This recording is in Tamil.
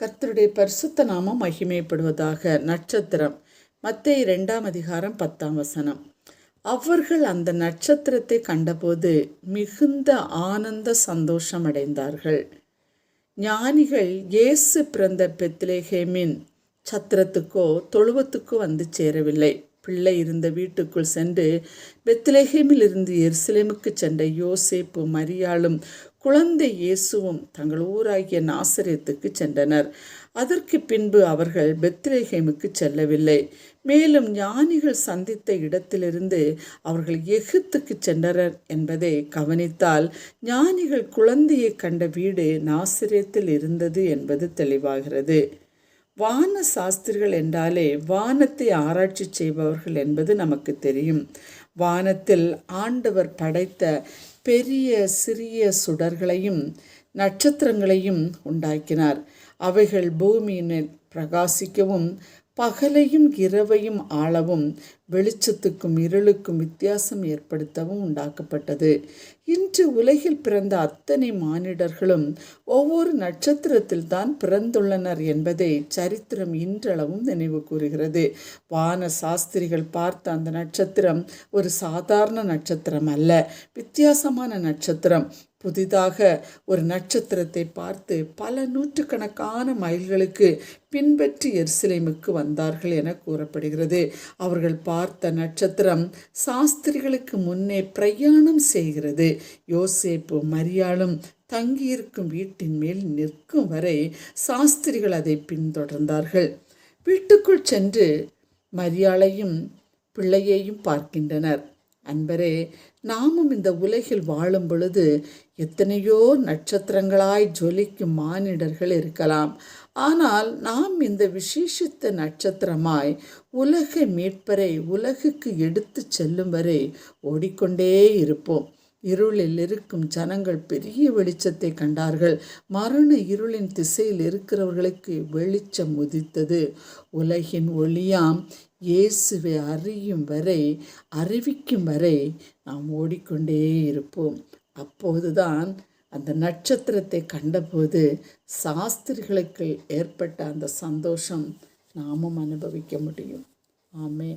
கர்த்தருடைய பரிசுத்த நாமம் மகிமைப்படுவதாக நட்சத்திரம். மத்திய இரண்டாம் அதிகாரம் பத்தாம் வசனம். அவர்கள் அந்த நட்சத்திரத்தை கண்டபோது மிகுந்த ஆனந்த சந்தோஷம் அடைந்தார்கள் ஞானிகள் இயேசு பிறந்த பெத்லேஹேமின் சத்திரத்துக்கோ தொழுவத்துக்கோ வந்து சேரவில்லை. பிள்ளை இருந்த வீட்டுக்குள் சென்று பெத்லேஹேமில் இருந்து எருசலேமுக்கு சென்ற யோசேப்பு மரியாளும் குழந்தை இயேசுவும் தங்கள் ஊராகிய நாசரியத்துக்கு சென்றனர். அதற்கு பின்பு அவர்கள் பெத்லேஹேமுக்கு செல்லவில்லை. மேலும் ஞானிகள் சந்தித்த இடத்திலிருந்து அவர்கள் எகிப்துக்கு சென்றனர் என்பதை கவனித்தால் ஞானிகள் குழந்தையை கண்ட வீடு நாசிரியத்தில் இருந்தது என்பது தெளிவாகிறது. வான சாஸ்திரிகள் என்றாலே வானத்தை ஆராய்ச்சி செய்பவர்கள் என்பது நமக்கு தெரியும். வானத்தில் ஆண்டவர் படைத்த பெரிய சிறிய சுடர்களையும் நட்சத்திரங்களையும் உண்டாக்கினார். அவைகள் பூமியினில் பிரகாசிக்கவும் பகலையும் இரவையும் ஆளவும் வெளிச்சத்துக்கும் இருளுக்கும் வித்தியாசம் ஏற்படுத்தவும் உண்டாக்கப்பட்டது. இன்று உலகில் பிறந்த அத்தனை மானிடர்களும் ஒவ்வொரு நட்சத்திரத்தில் தான் பிறந்துள்ளனர் என்பதை சரித்திரம் இன்றளவும் நினைவு கூறுகிறது. வான சாஸ்திரிகள் பார்த்த அந்த நட்சத்திரம் ஒரு சாதாரண நட்சத்திரம் அல்ல வித்தியாசமான நட்சத்திரம். புதிதாக ஒரு நட்சத்திரத்தை பார்த்து பல நூற்றுக்கணக்கான மைல்களுக்கு பின்பற்றி எருசலேமுக்கு வந்தார்கள் என கூறப்படுகிறது. அவர்கள் பார்த்த நட்சத்திரம் சாஸ்திரிகளுக்கு முன்னே பிரயாணம் செய்கிறது. யோசேப்பு மரியாளும் தங்கியிருக்கும் வீட்டின் மேல் நிற்கும் வரை சாஸ்திரிகள் அதை பின்தொடர்ந்தார்கள். வீட்டுக்குள் சென்று மரியாளையும் பிள்ளையையும் பார்க்கின்றனர். அன்பரே நாமும் இந்த உலகில் வாழும் பொழுது எத்தனையோ நட்சத்திரங்களாய் ஜொலிக்கும் மானிடர்கள் இருக்கலாம். ஆனால் நாம் இந்த விசேஷித்த நட்சத்திரமாய் உலக மீட்பரை உலகுக்கு எடுத்து செல்லும் வரை ஓடிக்கொண்டே இருப்போம். இருளில் இருக்கும் ஜனங்கள் பெரிய வெளிச்சத்தை கண்டார்கள். மரண இருளின் திசையில் இருக்கிறவர்களுக்கு வெளிச்சம் உதித்தது. உலகின் ஒளியாம் இயேசுவை அறியும் வரை அறிவிக்கும் வரை நாம் ஓடிக்கொண்டே இருப்போம். அப்போதுதான் அந்த நட்சத்திரத்தை கண்டபோது சாஸ்திரிகளுக்கு ஏற்பட்ட அந்த சந்தோஷம் நாமும் அனுபவிக்க முடியும். ஆமே